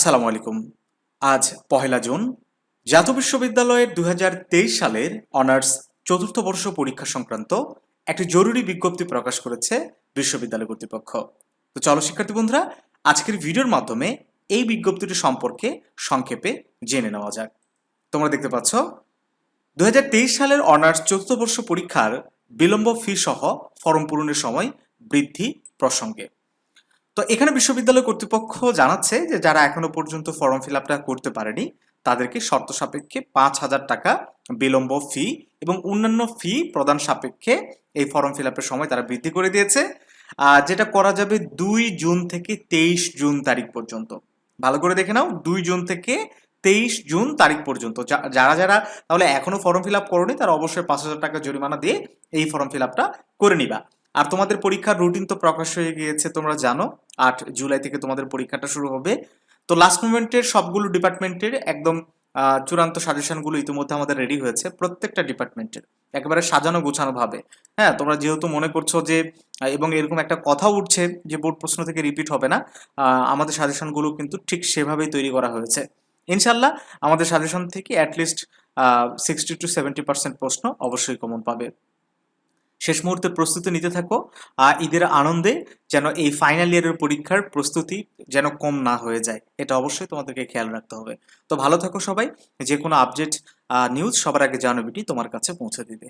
আসসালামু আলাইকুম। আজ পহেলা জুন জাতীয় বিশ্ববিদ্যালয়ের দুই হাজার তেইশ সালের অনার্স চতুর্থ বর্ষ পরীক্ষা সংক্রান্ত একটি জরুরি বিজ্ঞপ্তি প্রকাশ করেছে বিশ্ববিদ্যালয় কর্তৃপক্ষ। তো চলো শিক্ষার্থী বন্ধুরা, আজকের ভিডিওর মাধ্যমে এই বিজ্ঞপ্তিটি সম্পর্কে সংক্ষেপে জেনে নেওয়া যাক। তোমরা দেখতে পাচ্ছ দু হাজার তেইশ সালের অনার্স চতুর্থ বর্ষ পরীক্ষার বিলম্ব ফি সহ ফর্ম পূরণের সময় বৃদ্ধি প্রসঙ্গে। তো এখানে বিশ্ববিদ্যালয় কর্তৃপক্ষ জানাচ্ছে যে যারা এখনও পর্যন্ত ফর্ম ফিল আপটা করতে পারেনি, তাদেরকে শর্ত সাপেক্ষে পাঁচ হাজার টাকা বিলম্ব ফি এবং অন্যান্য ফি প্রদান সাপেক্ষে এই ফর্ম ফিল আপের সময় তারা বৃদ্ধি করে দিয়েছে। যেটা করা যাবে দুই জুন থেকে তেইশ জুন তারিখ পর্যন্ত। ভালো করে দেখে নাও, দুই জুন থেকে তেইশ জুন তারিখ পর্যন্ত। যারা যারা তাহলে এখনও ফর্ম ফিল আপ করোনি, তারা অবশ্যই পাঁচ হাজার টাকা জরিমানা দিয়ে এই ফর্ম ফিল আপটা করে নিবা। আর তোমাদের পরীক্ষার রুটিন তো প্রকাশ হয়ে গিয়েছে, তোমরা জানো। আট জুলাই থেকে তোমাদের পরীক্ষাটা শুরু হবে। তো লাস্ট মোমেন্টের সবগুলো ডিপার্টমেন্টের একদম চূড়ান্ত সাজেশনগুলো ইতিমধ্যে আমাদের রেডি হয়েছে, প্রত্যেকটা ডিপার্টমেন্টের একেবারে সাজানো গোছানো ভাবে। হ্যাঁ তোমরা যেহেতু মনে করছ যে এবং এরকম একটা কথা উঠছে যে বোর্ড প্রশ্ন থেকে রিপিট হবে না আমাদের সাজেশনগুলো কিন্তু ঠিক সেভাবেই তৈরি করা হয়েছে। ইনশাল্লাহ আমাদের সাজেশন থেকে at least sixty two seventy percent প্রশ্ন অবশ্যই কমন পাবে। শেষ মুহূর্তে প্রস্তুতি নিতে থাকো, আর ঈদের আনন্দে যেন এই ফাইনাল ইয়ারের পরীক্ষার প্রস্তুতি যেন কম না হয়ে যায়। এটা অবশ্যই তোমাদেরকে খেয়াল রাখতে হবে। তো ভালো থাকো সবাই যে কোনো আপডেট নিউজ সবার আগে জানাবিটি তোমার কাছে পৌঁছে দিবে।